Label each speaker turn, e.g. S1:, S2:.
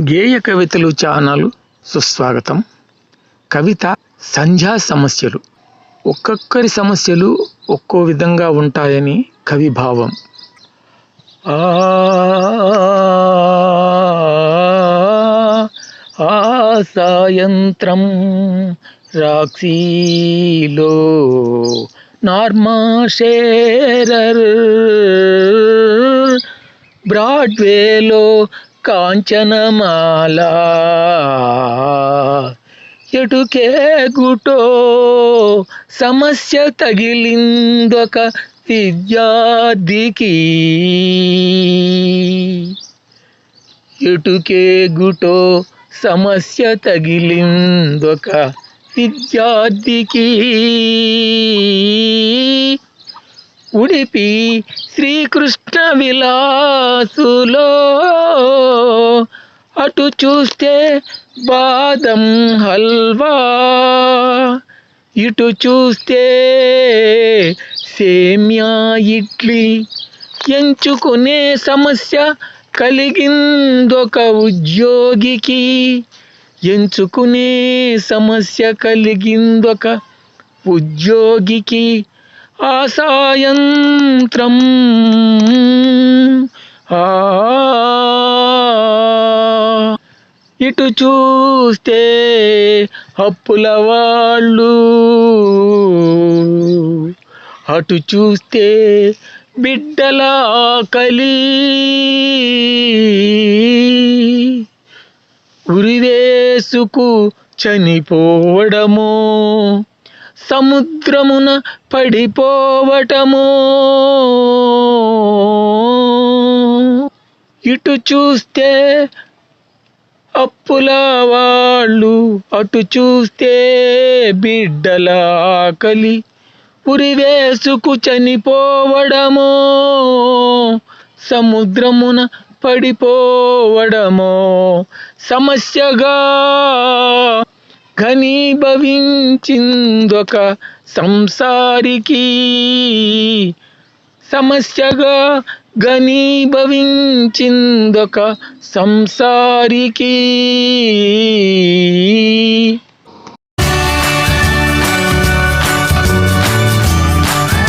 S1: గేయ కవితలు ఛానల్ సుస్వాగతం. కవిత సంధ్యా సమస్యలు. ఒక్కొక్కరి సమస్యలు ఒక్కో విధంగా ఉంటాయని కవి భావం. ఆ సాయంత్రం రాక్సీలో నార్మా షేరర్ బ్రాడ్వేలో కాంచనమాల. ఎటుకే గుటో సమస్య తగిలిందొక విద్యార్థికి. ఎటుకే గుటో సమస్య తగిలిందొక విద్యార్థికి. ఉడిపి శ్రీకృష్ణ విలాసులో అటు చూస్తే బాదం హల్వా ఇటు చూస్తే సేమ్యా ఇడ్లీ. ఎంచుకునే సమస్య కలిగిందొక ఉద్యోగికి. ఎంచుకునే సమస్య కలిగిందొక ఉద్యోగికి. ఆ సాయంత్రం ఆ. ఇటు చూస్తే అప్పుల వాళ్ళు. అటు చూస్తే బిడ్డల ఆకలి. ఉరివేసుకు చనిపోవడమో. సముద్రమున పడిపోవటమో. ఇటు చూస్తే అప్పుల వాళ్ళు అటు చూస్తే బిడ్డల ఆకలి. ఉరివేసుకు చనిపోవడమో. సముద్రమున పడిపోవడమో. సమస్యగా ఘనీభవించిందొక సంసారికి. సమస్యగా ఘనీభవించిందొక సంసారికి.